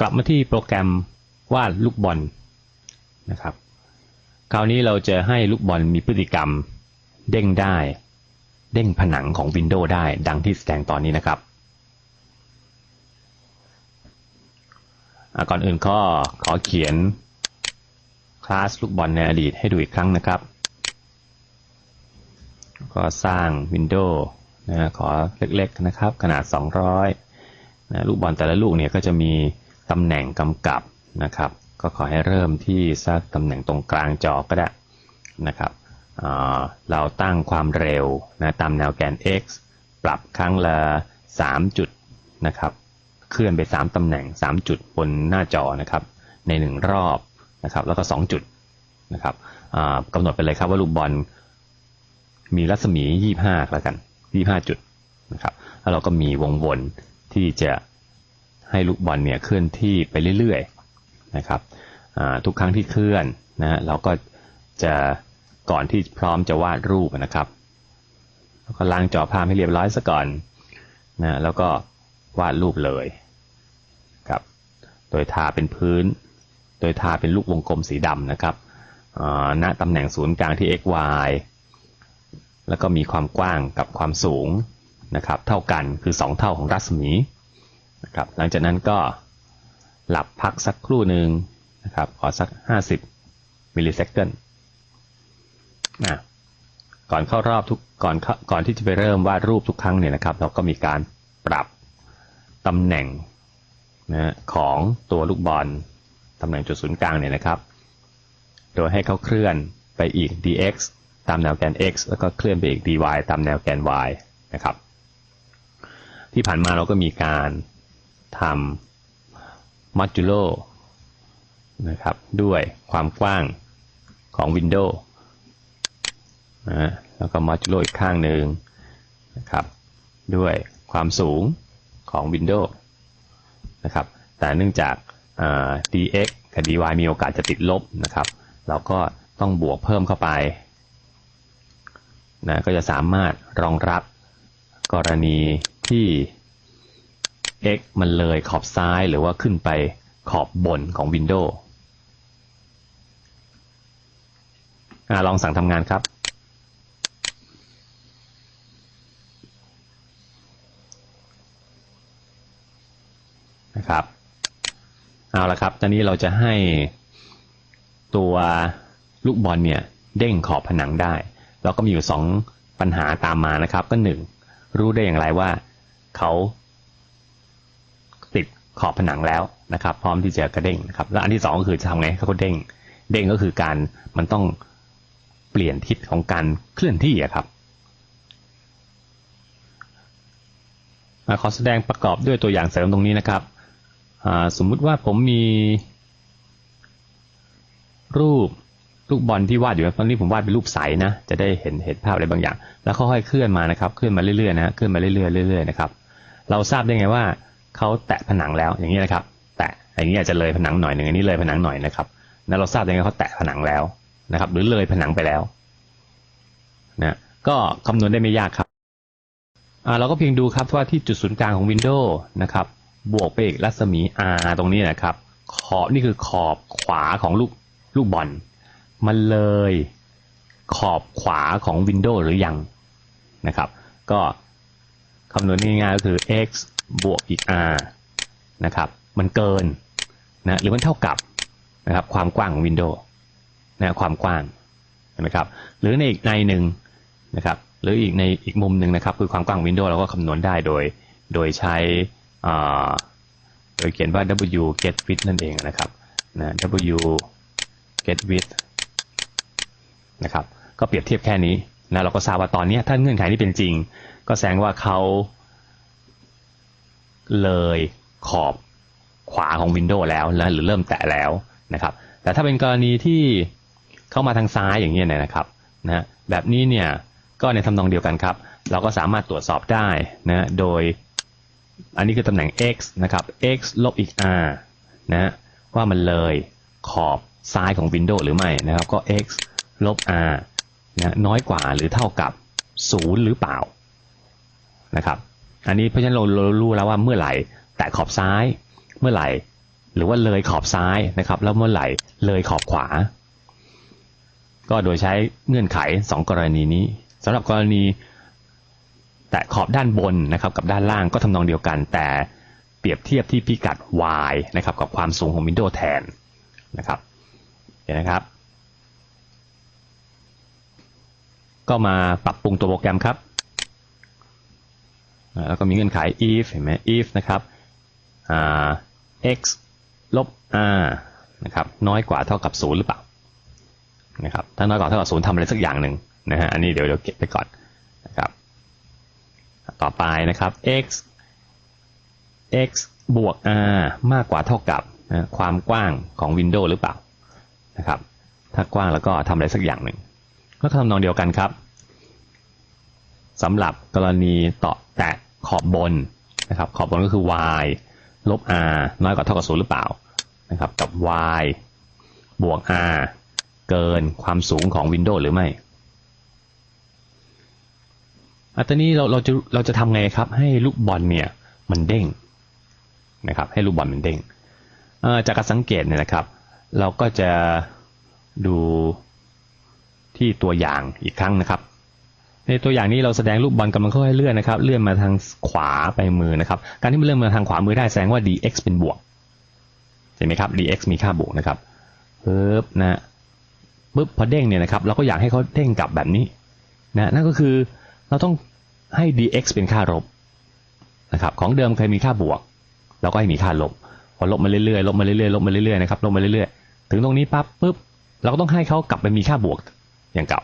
กลับมาที่โปรแกรมวาดลูกบอลนะครับ คราวนี้เราจะให้ลูกบอลมีพฤติกรรม เด้งได้ เด้งผนังของ Windows ได้ดังที่แสดงตอนนี้นะครับอะก่อนอื่นก็ขอเขียนคลาสลูกบอลในอดีตให้ดูอีกครั้งนะครับ ก็สร้าง Windows นะขอเล็กๆนะครับ ขนาด 200นะลูกบอลแต่ละลูกเนี่ยก็จะมี ตำแหน่งกำกับนะครับ ก็ขอให้เริ่มที่สักตำแหน่งตรงกลางจอก็ได้นะครับอ่าเราตั้งความเร็วนะตามแนวแกน x ปรับครั้งละ 3 จุดนะครับ เคลื่อนไป 3ตำแหน่ง 3 จุดบนหน้าจอนะครับ ใน 1 รอบนะครับ แล้วก็ 2 จุดนะครับกำหนดไปเลยครับว่าลูกบอลมีรัศมี 25 แล้วกัน 25 จุดนะครับ แล้วเราก็มีวงวนที่จะ ให้ลูกบอลเนี่ยเคลื่อนที่ไปเรื่อยๆนะครับทุกครั้งที่เคลื่อนนะฮะเราก็จะก่อนที่พร้อมจะวาดรูปนะครับแล้วก็ล้างจอภาพให้เรียบร้อยซะก่อนนะแล้วก็วาดรูปเลยครับโดยทาเป็นพื้น โดยทาเป็นลูกวงกลมสีดำนะครับณตำแหน่งศูนย์กลางที่ x y แล้วก็มีความกว้างกับความสูงนะครับ เท่ากันคือ 2 เท่าของรัศมี ครับหลังจากนั้นก็หลับพักสักครู่หนึ่งนะครับขอสัก 50มิลลิเซคันนะก่อนเข้ารอบทุกก่อนก่อนที่จะไปเริ่มวาดรูปทุกครั้งเนี่ยนะครับ เราก็มีการปรับตำแหน่งนะของตัวลูกบอลตำแหน่งจุดศูนย์กลางเนี่ยนะครับ โดยให้เขาเคลื่อนไปอีก dx ตามแนวแกน x แล้วก็เคลื่อนไปอีก dy ตามแนวแกน y นะครับ ที่ผ่านมาเราก็มีการ ทำ modulo นะครับ ด้วยความกว้างของ Windows นะแล้วก็ modulo อีกข้างหนึ่งนะครับ ด้วยความสูงของ Windows นะครับ แต่เนื่องจากา dx กับ dy มีโอกาสจะติดลบนะครับ เราก็ต้องบวกเพิ่มเข้าไปนะก็จะสามารถรองรับกรณีที่ x มันเลยขอบซ้ายหรือว่าขึ้นไปขอบบนของ Windows อลองสั่งทำงานครับ นะครับ เอาละครับ ตอนนี้เราจะให้ตัวลูกบอลเนี่ย เด้งขอบผนังได้เราก็มีอยู่สองปัญหาตามมานะครับ ก็หนึ่งรู้ได้อย่างไรว่าเขา ขอบผนังแล้วนะครับ พร้อมที่จะกระเด้งนะครับ แล้วอันที่สองก็คือจะทำไงให้เขาเด้ง เด้งก็คือการมันต้องเปลี่ยนทิศของการเคลื่อนที่อะครับอ่าขอแสดงประกอบด้วยตัวอย่างเสริมตรงนี้นะครับ สมมุติว่าผมมี รูปลูกบอลที่วาดอยู่ตอนนี้ผมวาดเป็นรูปใสนะ จะได้เห็นเห็นภาพอะไรบางอย่าง แล้วค่อยๆเคลื่อนมานะครับ เคลื่อนมาเรื่อยๆนะ เคลื่อนมาเรื่อยๆเรื่อยๆนะครับ เราทราบได้ไงว่า เขาแตะผนังแล้วอย่างนี้นะครับ แตะอย่างนี้อาจจะเลยผนังหน่อยหนึ่งอันนี้เลยผนังหน่อยนะครับแล้วเราทราบได้ไงเขาแตะผนังแล้วนะครับ หรือเลยผนังไปแล้วนะก็คำนวณได้ไม่ยากครับอ่าเราก็เพียงดูครับว่าที่จุดศูนย์กลางของ Windows นะครับ บวกไปอีกรัศมี R ตรงนี้นะครับ ขอบนี่คือขอบขวาของลูกลูกบอลมันเลยขอบขวาของ Windows หรือยังนะครับ ก็คำนวณง่ายๆก็คือ x บวกอีก r นะครับมันเกินนะหรือมันเท่ากับนะครับความกว้างของ Windows นะความกว้างเห็นไหมครับหรือในอีกในหนึ่งนะครับหรืออีกในอีกมุมหนึ่งนะครับคือความกว้าง Windows เราก็คำนวณได้โดยโดยใช้อ่าโดยเขียนว่า w get width นั่นเองนะครับนะ w get width นะครับก็เปรียบเทียบแค่นี้นะเราก็ทราบว่าตอนนี้ถ้าเงื่อนไขนี้เป็นจริง ก็แสดงว่าเขา เลยขอบขวาของ Windows แล้วนะหรือเริ่มแตะแล้วนะครับ แต่ถ้าเป็นกรณีที่เข้ามาทางซ้ายอย่างนี้นะครับนะแบบนี้เนี่ยก็ในทำนองเดียวกันครับ เราก็สามารถตรวจสอบได้นะโดยอันนี้คือตำแหน่ง x นะครับ x ลบอีก r นะว่ามันเลยขอบซ้ายของ Windows หรือไม่นะครับก็ x ลบ r นะน้อยกว่าหรือเท่ากับ 0 หรือเปล่านะครับ อันนี้เพราะฉะนั้นเราเรารู้แล้วว่าเมื่อไหร่ แตะขอบซ้าย เมื่อไหร่ หรือว่าเลยขอบซ้ายนะครับ แล้วเมื่อไหร่เลยขอบขวา ก็โดยใช้เงื่อนไข 2 กรณีนี้สำหรับกรณี แตะขอบด้านบนนะครับ กับด้านล่างก็ทำนองเดียวกัน แต่เปรียบเทียบที่พิกัด y นะครับ กับความสูงของวินโดว์แทนนะครับเห็นนะครับ ก็มาปรับปรุงตัวโปรแกรมครับ แล้วก็มีเงื่อนไข if เห็นไหม if นะครับ x ลบ r นะครับน้อยกว่าเท่ากับศูนย์หรือเปล่านะครับถ้าน้อยกว่าเท่ากับศูนย์ทำอะไรสักอย่างหนึ่งนะฮะอันนี้เดี๋ยวเดี๋ยวเก็บไปก่อนนะครับต่อไปนะครับ x x บวก r มากกว่าเท่ากับนะความกว้างของวินโดว์หรือเปล่านะครับถ้ากว้างแล้วก็ทำอะไรสักอย่างหนึ่งก็ทำนองเดียวกันครับสำหรับกรณีต่อแตะ ขอบบนนะครับ ขอบบนก็คือ y ลบ r น้อยกว่าเท่ากับศูนย์หรือเปล่านะครับ กับ y บวก r เกินความสูงของวินโดว์หรือไม่อันนี้เราเราจะเราจะทำไงครับ ให้ลูกบอลเนี่ยมันเด้งนะครับ ให้ลูกบอลมันเด้งจากการสังเกตเนี่ยนะครับ เราก็จะดูที่ตัวอย่างอีกครั้งนะครับ ในตัวอย่างนี้เราแสดงลูกบอลกำลังค่อยๆเลื่อนนะครับเลื่อนมาทางขวาไปมือนะครับ การที่มันเลื่อนมาทางขวามือได้แสดงว่า dx เป็นบวกเห็นไหมครับ dx มีค่าบวกนะครับปึ๊บนะปึ๊บพอเด้งเนี่ยนะครับเราก็อยากให้เขาเด้งกลับแบบนี้นะนั่นก็คือเราต้องให้ dx เป็นค่าลบนะครับของเดิมเคยมีค่าบวก เราก็ให้มีค่าลบพอลบมาเรื่อยๆลบมาเรื่อยๆลบมาเรื่อยๆนะครับลบมาเรื่อยๆถึงตรงนี้ปั๊บปุ๊บเราก็ต้องให้เขากลับไปมีค่าบวกอย่างเก่า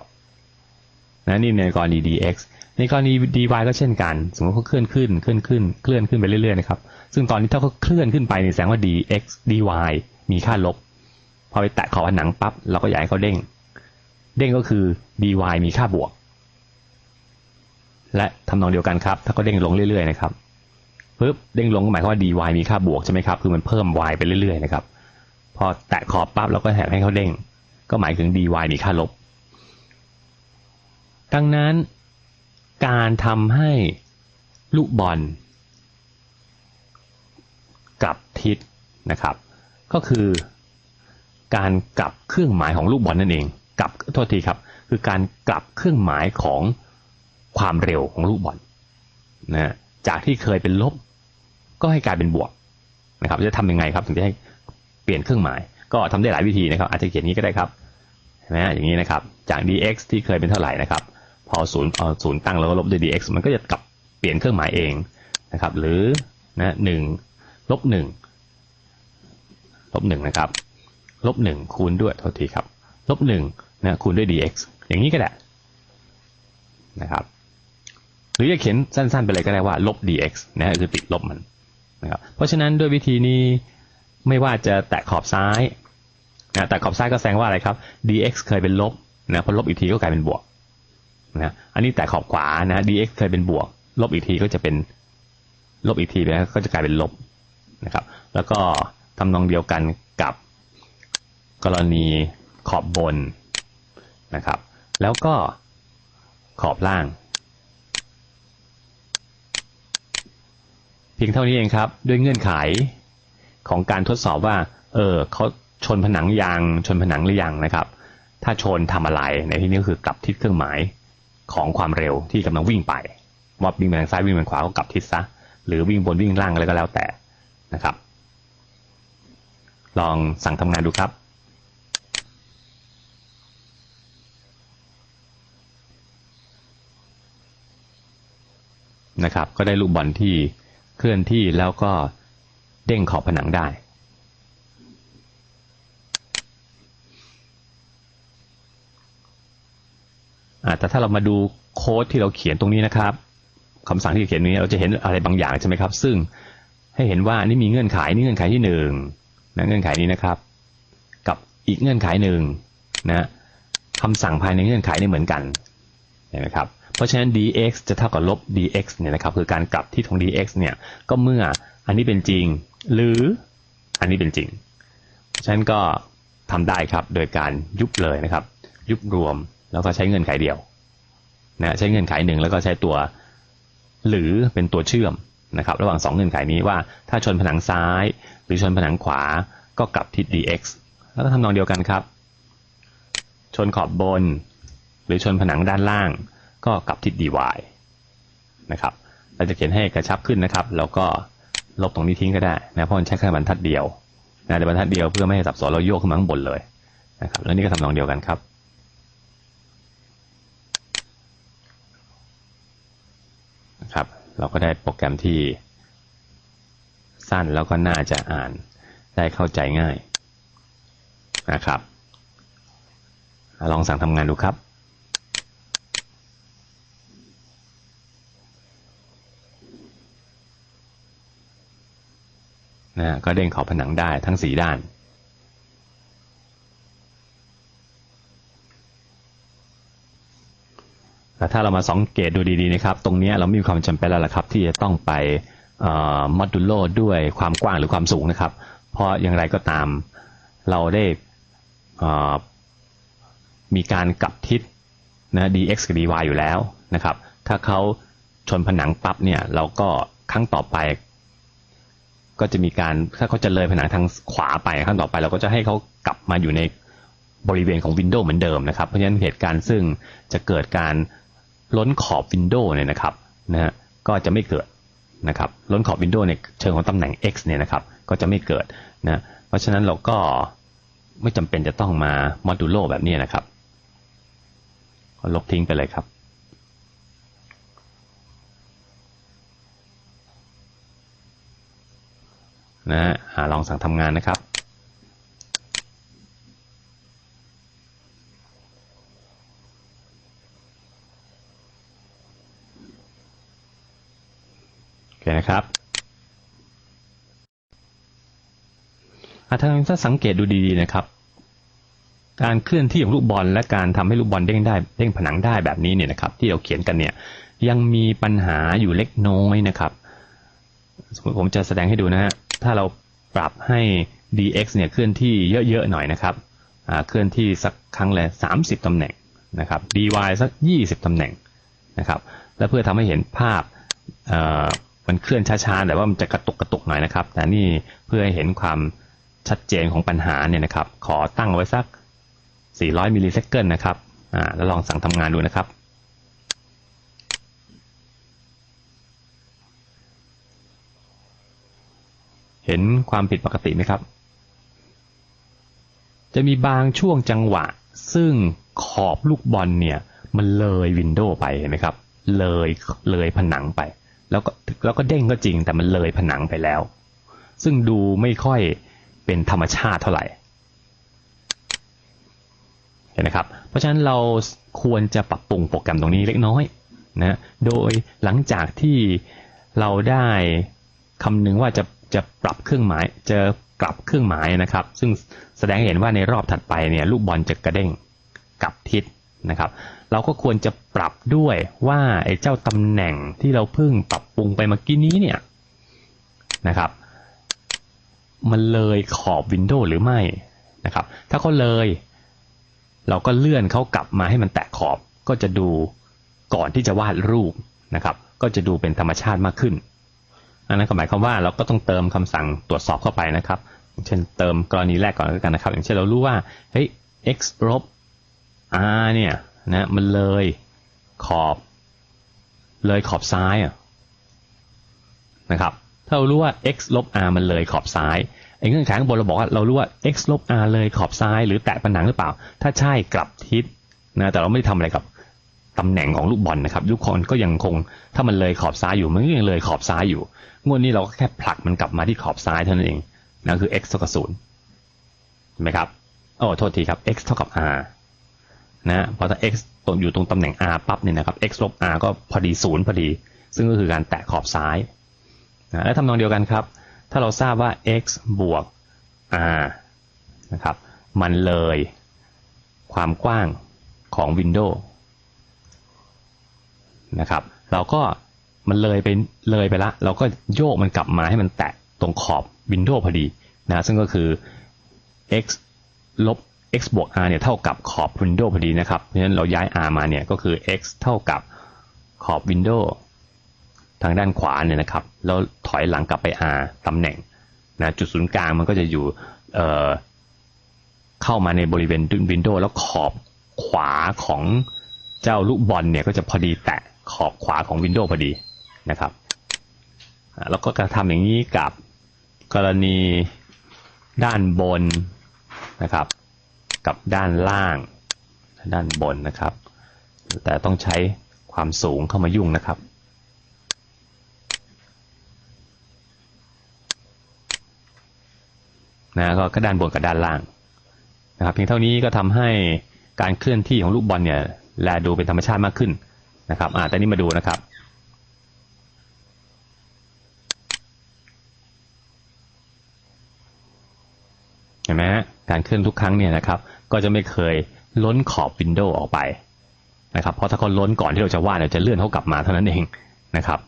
นะนี่ในกรณี dx ในกรณี dy ก็เช่นกัน สมมติเขาเคลื่อนขึ้นเคลื่อนขึ้นเคลื่อนขึ้นไปเรื่อยๆนะครับซึ่งตอนนี้ถ้าเขาเคลื่อนขึ้นไปเนี่ยแสดงว่า dx dy มีค่าลบ พอไปแตะขอบผนังปั๊บเราก็อยากให้เขาเด้ง เด้งก็คือ dy มีค่าบวก และทำนองเดียวกันครับ ถ้าเขาเด้งลงเรื่อยๆนะครับปึ๊บเด้งลงก็หมายความว่า dy มีค่าบวกใช่ไหมครับคือมันเพิ่ม y ไปเรื่อยๆนะครับพอแตะขอบปั๊บเราก็แหกให้เขาเด้ง ก็หมายถึง dy มีค่าลบ ดังนั้น การทำให้ลูกบอลกลับทิศนะครับ ก็คือการกลับเครื่องหมายของลูกบอลนั่นเองกลับโทษทีครับ คือการกลับเครื่องหมายของความเร็วของลูกบอลนะจากที่เคยเป็นลบ ก็ให้กลายเป็นบวกนะครับ จะทำยังไงครับถึงจะให้เปลี่ยนเครื่องหมาย ก็ทำได้หลายวิธีนะครับ อาจจะเขียนนี้ก็ได้ครับนไหมอย่างนี้นะครับ จาก dx ที่เคยเป็นเท่าไหร่นะครับ พอศูนย์พอศูนย์ตั้งแล้วก็ลบด้วย dx มันก็จะกลับเปลี่ยนเครื่องหมายเองนะครับ หรือนะหนึ่งลบหนึ่งลบหนึ่งนะครับลบหนึ่งคูณด้วยโทษทีครับลบหนึ่งนะคูณด้วย dx อย่างนี้ก็ได้นะครับหรือจะเขียนสั้นๆไปเลยก็ได้ว่าลบ dx นะฮะคือติดลบมันนะครับเพราะฉะนั้นด้วยวิธีนี้ไม่ว่าจะแตะขอบซ้ายนะแต่ขอบซ้ายก็แสดงว่าอะไรครับ dx เคยเป็นลบนะพอลบอีกทีก็กลายเป็นบวก นะอันนี้แต่ขอบขวานะ dx เคยเป็นบวก ลบอีกทีก็จะเป็นลบอีกทีนะก็จะกลายเป็นลบนะครับ แล้วก็ทำนองเดียวกันกับกรณีขอบบนนะครับ แล้วก็ขอบล่าง เพียงเท่านี้เองครับ ด้วยเงื่อนไขของการทดสอบว่า เออเขาชนผนังยางชนผนังหรือยังนะครับ ถ้าชนทำอะไรในที่นี้ก็คือกลับทิศเครื่องหมาย ของความเร็วที่กำลังวิ่งไป ว่าวิ่งไปทางซ้ายวิ่งไปทางขวาก็กลับทิศซะ หรือวิ่งบนวิ่งล่างอะไรก็แล้วแต่นะครับ ลองสั่งทำงานดูครับนะครับก็ได้ลูกบอลที่เคลื่อนที่แล้วก็เด้งขอบผนังได้ แต่ถ้าเรามาดูโค้ดที่เราเขียนตรงนี้นะครับคำสั่งที่เขียนนี้เราจะเห็นอะไรบางอย่างใช่ไหมครับ ซึ่งให้เห็นว่านี่มีเงื่อนไขนี่เงื่อนไขที่หนึ่งนะเงื่อนไขนี้นะครับ กับอีกเงื่อนไขหนึ่งนะคำสั่งภายในเงื่อนไขนี่เหมือนกันเห็นไหมครับเพราะฉะนั้น dx จะเท่ากับลบ dx เนี่ยนะครับคือการกลับที่ของ dx เนี่ยก็เมื่ออันนี้เป็นจริง หรืออันนี้เป็นจริงฉะนั้นก็ทำได้ครับโดยการยุบเลยนะครับ ยุบรวม แล้วก็ใช้เงื่อนไขเดียวนะใช้เงื่อนไขหนึ่งแล้วก็ใช้ตัวหรือเป็นตัวเชื่อมนะครับ ระหว่าง 2 เงื่อนไขนี้ว่าถ้าชนผนังซ้าย หรือชนผนังขวาก็กลับทิศ dx แล้วก็ทำนองเดียวกันครับ ชนขอบบน หรือชนผนังด้านล่าง ก็กลับทิศ dy นะครับเราจะเขียนให้กระชับขึ้นนะครับ แล้วก็ลบตรงนี้ทิ้งก็ได้นะเพราะมันใช้แค่บรรทัดเดียวนะแต่บรรทัดเดียวเพื่อไม่ให้สับสนเราโยกขึ้นมาข้างบนเลยนะครับแล้วนี่ก็ทำนองเดียวกันครับ นะครับ เราก็ได้โปรแกรมที่สั้นแล้วก็น่าจะอ่านได้เข้าใจง่ายนะครับ ลองสั่งทำงานดูครับนะก็เด้งขอบผนังได้ทั้งสีด้าน แต่ถ้าเรามาสังเกตดูดีๆนะครับ ตรงนี้เราไม่มีความจำเป็นแล้วล่ะครับ ที่จะต้องไปมอดูโลด้วยความกว้างหรือความสูงนะครับ เพราะอย่างไรก็ตามเราได้มีการกลับทิศนะ dx กับ dy อยู่แล้วนะครับ ถ้าเขาชนผนังปั๊บเนี่ยเราก็ครั้งต่อไป ก็จะมีการถ้าเขาจะเลยผนังทางขวาไปครั้งต่อไป เราก็จะให้เขากลับมาอยู่ในบริเวณของวินโดว์เหมือนเดิมนะครับ เพราะฉะนั้นเหตุการณ์ซึ่งจะเกิดการ ล้นขอบวินโดว์เนี่ยนะครับนะฮะก็จะไม่เกิดนะครับล้นขอบวินโดว์ในเชิงของตำแหน่ง x เนี่ยนะครับก็จะไม่เกิดนะเพราะฉะนั้นเราก็ไม่จำเป็นจะต้องมาโมดูโลแบบนี้นะครับลบทิ้งไปเลยครับนะฮะลองสั่งทำงานนะครับ เคนะครับถ้าถ้าสังเกตดูดีๆนะครับ การเคลื่อนที่ของลูกบอลและการทำให้ลูกบอลเด้งได้เด้งผนังได้แบบนี้เนี่ยนะครับ ที่เราเขียนกันเนี่ย ยังมีปัญหาอยู่เล็กน้อยนะครับ สมมติผมจะแสดงให้ดูนะฮะถ้าเราปรับให้ dx เนี่ยเคลื่อนที่เยอะๆหน่อยนะครับเคลื่อนที่สักครั้งละ30 ตำแหน่งนะครับ dy สัก 20 ตำแหน่งนะครับ แล้วเพื่อทำให้เห็นภาพ มันเคลื่อนช้าๆแต่ว่ามันจะกระตุกกระตุกหน่อยนะครับ แต่นี่เพื่อให้เห็นความชัดเจนของปัญหาเนี่ยนะครับ ขอตั้งไว้สัก 400มิลลิเซคันนะครับอ่าแล้วลองสั่งทำงานดูนะครับเห็นความผิดปกติไหมครับ จะมีบางช่วงจังหวะ ซึ่งขอบลูกบอลเนี่ย มันเลยวินโดว์ไปเห็นไหมครับ เลยเลยผนังไป แล้วก็แล้วก็เด้งก็จริงแต่มันเลยผนังไปแล้ว ซึ่งดูไม่ค่อยเป็นธรรมชาติเท่าไหร่เห็นไหมครับ เพราะฉะนั้นเราควรจะปรับปรุงโปรแกรมตรงนี้เล็กน้อยนะโดยหลังจากที่เราได้คำนึงว่าจะจะปรับเครื่องหมายจะกลับเครื่องหมายนะครับ ซึ่งแสดงให้เห็นว่าในรอบถัดไปเนี่ยลูกบอลจะกระเด้งกลับทิศนะครับ เราก็ควรจะปรับด้วยว่าไอ้เจ้าตำแหน่งที่เราเพิ่งปรับปรุงไปเมื่อกี้นี้เนี่ยนะครับ มันเลยขอบวินโดว์หรือไม่นะครับ ถ้าเขาเลย เราก็เลื่อนเขากลับมาให้มันแตะขอบก็จะดูก่อนที่จะวาดรูปนะครับ ก็จะดูเป็นธรรมชาติมากขึ้น อันนั้นก็หมายความว่าเราก็ต้องเติมคำสั่งตรวจสอบเข้าไปนะครับ เช่นเติมกรณีแรกก่อนแล้วกันนะครับ อย่างเช่นเรารู้ว่าเฮ้ย x ลบ r เนี่ย นะมันเลยขอบ เลยขอบซ้ายนะครับถ้าเรารู้ว่า x ลบ r มันเลยขอบซ้ายไอ้เงื่อนไขข้างบนเราบอกว่าเรารู้ว่า x ลบ r เลยขอบซ้าย หรือแตะผนังหรือเปล่า ถ้าใช่กลับทิศนะแต่เราไม่ได้ทำอะไรกับตำแหน่งของลูกบอลนะครับลูกบอลก็ยังคงถ้ามันเลยขอบซ้ายอยู่มันก็ยังเลยขอบซ้ายอยู่งวดนี้เราก็แค่ผลักมันกลับมาที่ขอบซ้ายเท่านั้นเองนั่นคือ x เท่ากับศูนย์เห็นไหมครับโอ้โทษทีครับ x เท่ากับ r นะพอถ้า x ตรงอยู่ตรงตำแหน่ง r ปั๊บเนี่ยนะครับ x ลบ r ก็พอดีศูนย์พอดี ซึ่งก็คือการแตะขอบซ้ายนะและทำนองเดียวกันครับ ถ้าเราทราบว่า x บวก r นะครับ มันเลยความกว้างของวินโดว์นะครับ เราก็มันเลยไปเลยไปละ เราก็โยกมันกลับมาให้มันแตะตรงขอบวินโดว์พอดีนะ ซึ่งก็คือ x ลบ x บวก r เนี่ยเท่ากับขอบวินโดว์พอดีนะครับ เพราะฉะนั้นเราย้าย r มาเนี่ยก็คือ x เท่ากับขอบวินโดว์ทางด้านขวาเนี่ยนะครับ แล้วถอยหลังกลับไป R ตำแหน่งนะจุดศูนย์กลางมันก็จะอยู่เเข้ามาในบริเวณวินโดว์แล้วขอบขวาของเจ้าลูกบอลเนี่ยก็จะพอดีแตะขอบขวาของวินโดว์พอดีนะครับ แล้วก็กระทำอย่างนี้กับกรณีด้านบนนะครับ กับด้านล่าง ด้านบนนะครับ แต่ต้องใช้ความสูงเข้ามายุ่งนะครับ นะก็กด้านบนกับด้านล่างนะครับเพียงเท่านี้ก็ทำให้การเคลื่อนที่ของลูกบอลเนี่ยแลดูเป็นธรรมชาติมากขึ้นนะครับอ่าตอนนี้มาดูนะครับเห็นไหมฮะการเคลื่อนทุกครั้งเนี่ยนะครับ ก็จะไม่เคยล้นขอบวินโดว์ออกไปนะครับเพราะถ้าเขาล้นก่อนที่เราจะวาดเราจะเลื่อนเขากลับมาเท่านั้นเองนะครับ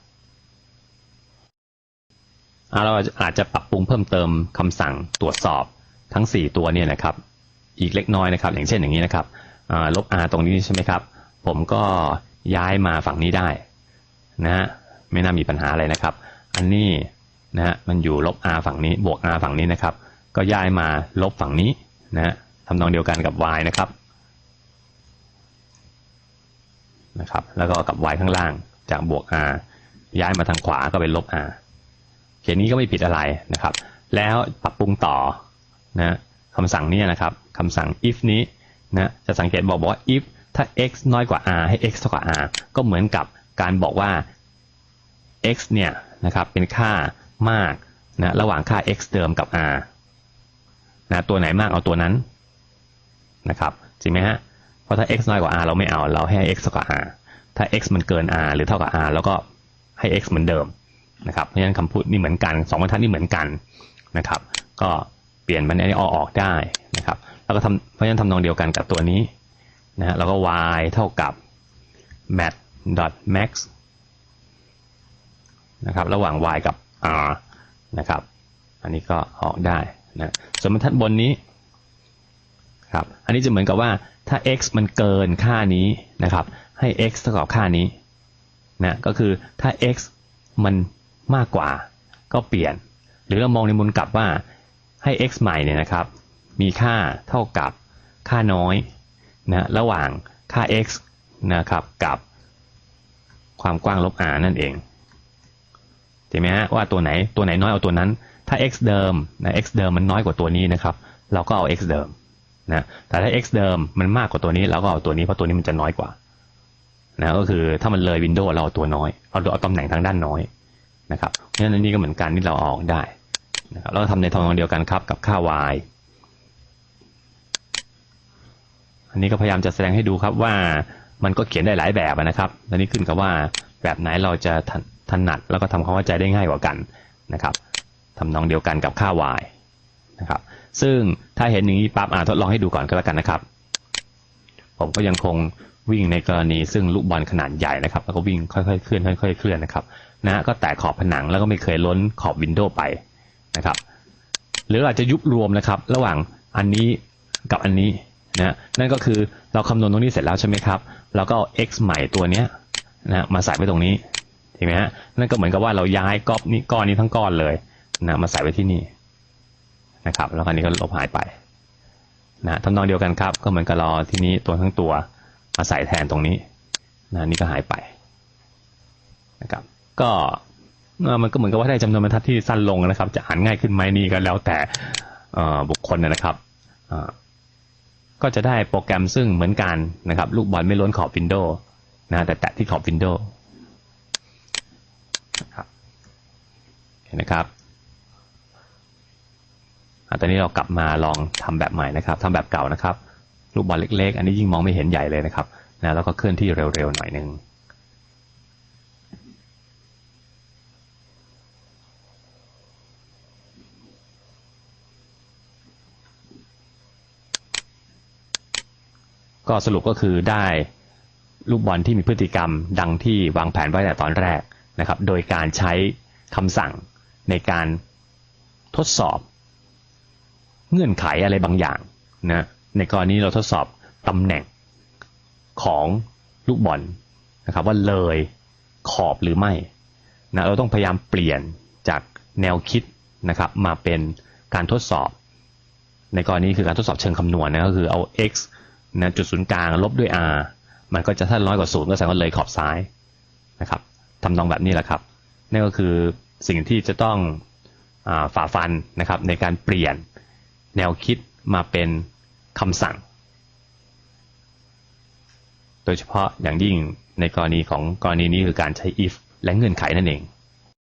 เราอาจจะปรับปรุงเพิ่มเติมคำสั่งตรวจสอบทั้ง 4 ตัวเนี่ยนะครับ อีกเล็กน้อยนะครับ อย่างเช่นอย่างนี้นะครับอ่าลบ r ตรงนี้ใช่ไหมครับ ผมก็ย้ายมาฝั่งนี้ได้นะฮะไม่น่ามีปัญหาอะไรนะครับ อันนี้นะฮะมันอยู่ลบ r ฝั่งนี้บวก r ฝั่งนี้นะครับ ก็ย้ายมาลบฝั่งนี้นะฮะ ทำนองเดียวกันกับ y นะครับนะครับ แล้วก็กับ y ข้างล่างจากบวก r ย้ายมาทางขวาก็เป็นลบ r เขียนนี้ก็ไม่ผิดอะไรนะครับ แล้วปรับปรุงต่อนะคำสั่งนี้นะครับคำสั่ง if นี้นะจะสังเกตบอกบอกว่า if ถ้า x น้อยกว่า r ให้ x เท่ากับ r ก็เหมือนกับการบอกว่า x เนี่ยนะครับเป็นค่ามากนะระหว่างค่า x เดิมกับ r นะตัวไหนมากเอาตัวนั้น นะครับจริงไหมฮะเพราะถ้า x น้อยกว่า r เราไม่เอาเราให้ x เท่ากับ r ถ้า x มันเกิน r หรือเท่ากับ r แล้วก็ให้ x เหมือนเดิมนะครับเพราะฉะนั้นคำพูดนี่เหมือนกันสองบรรทัดนี่เหมือนกันนะครับ ก็เปลี่ยนมันนี้ออกออกได้นะครับ แล้วก็ทำเพราะฉะนั้นทำนองเดียวกันกับตัวนี้นะฮะแล้วก็ y เท่ากับ mat max นะครับระหว่าง y กับ r นะครับ อันนี้ก็ออกได้นะส่วนบรรทัดบนนี้ ครับอันนี้จะเหมือนกับว่าถ้า x มันเกินค่านี้นะครับให้ x เท่ากับค่านี้นะก็คือถ้า x มันมากกว่าก็เปลี่ยน หรือเรามองในมุมกลับว่าให้ x ใหม่เนี่ยนะครับ มีค่าเท่ากับค่าน้อยนะระหว่างค่า x นะครับกับความกว้างลบ r นั่นเองเห็นไหมฮะว่าตัวไหนตัวไหนน้อยเอาตัวนั้น ถ้า x เดิมนะ x เดิมมันน้อยกว่าตัวนี้นะครับ เราก็เอา x เดิม นะแต่ถ้า x เดิมมันมากกว่าตัวนี้เราก็เอาตัวนี้เพราะตัวนี้มันจะน้อยกว่านะก็คือถ้ามันเลยวินโดว์เราเอาตัวน้อยเอาเอาตำแหน่งทางด้านน้อยนะครับเพราะฉะนั้นนนี้ก็เหมือนกันที่เราออกได้นะครับแล้วทำในทางเดียวกันครับกับค่า y อันนี้ก็พยายามจะแสดงให้ดูครับว่ามันก็เขียนได้หลายแบบนะครับอันนี้ขึ้นกับว่าแบบไหนเราจะถนัดแล้วก็ทำความเข้าใจได้ง่ายกว่ากันนะครับทำนองเดียวกันกับค่า y นะครับ ซึ่งถ้าเห็นอย่างนี้ปั๊บอ่าทดลองให้ดูก่อนก็แล้วกันนะครับ ผมก็ยังคงวิ่งในกรณีซึ่งลูกบอลขนาดใหญ่นะครับ แล้วก็วิ่งค่อยๆเคลื่อนค่อยๆเคลื่อนนะครับนะก็แตะขอบผนังแล้วก็ไม่เคยล้นขอบวินโดว์ไปนะครับ หรืออาจจะยุบรวมนะครับ ระหว่างอันนี้กับอันนี้นะนั่นก็คือเราคำนวณตรงนี้เสร็จแล้วใช่ไหมครับเราก็เอา x ใหม่ตัวเนี้ยนะมาใส่ไว้ตรงนี้เห็นไหมฮะนั่นก็เหมือนกับว่าเราย้ายก๊อปนี้ก้อนนี้ทั้งก้อนเลยนะมาใส่ไว้ที่นี่ นะครับ แล้วอันนี้ก็ลบหายไปนะทำนองเดียวกันครับ ก็เหมือนกับราที่นี้ตัวทั้งตัวมาใส่แทนตรงนี้นะนี่ก็หายไปนะครับ ก็มันก็เหมือนกับว่าได้จำนวนบรรทัดที่สั้นลงนะครับ จะอ่านง่ายขึ้นไหมนี่ก็แล้วแต่บุคคลนะครับก็จะได้โปรแกรมซึ่งเหมือนกันนะครับ ลูกบอลไม่ล้นขอบวินโดว์นะแต่แตะที่ขอบวินโดว์นะครับเห็นนะครับ ตอนนี้เรากลับมาลองทำแบบใหม่นะครับทำแบบเก่านะครับ ลูกบอลเล็ก ๆ อันนี้ยิ่งมองไม่เห็นใหญ่เลยนะครับนะแล้วก็เคลื่อนที่เร็วๆหน่อยนึงก็สรุปก็คือได้ลูกบอลที่มีพฤติกรรมดังที่วางแผนไว้แต่ตอนแรกนะครับ โดยการใช้คำสั่งในการทดสอบ เงื่อนไขอะไรบางอย่างนะในกรณีเราทดสอบตำแหน่งของลูกบอลนะครับว่าเลยขอบหรือไม่นะเราต้องพยายามเปลี่ยนจากแนวคิดนะครับมาเป็นการทดสอบ ในกรณีคือการทดสอบเชิงคำนวณนะก็คือเอา x นะจุดศูนย์กลางลบด้วย r มันก็จะถ้าน้อยกว่าศูนย์ก็แสดงว่าเลยขอบซ้ายนะครับทำนองแบบนี้แหละครับนั่นก็คือสิ่งที่จะต้องอฝ่าฟันนะครับในการเปลี่ยน แนวคิดมาเป็นคำสั่ง โดยเฉพาะอย่างยิ่งในกรณีของกรณีนี้คือการใช้ if และเงื่อนไขนั่นเอง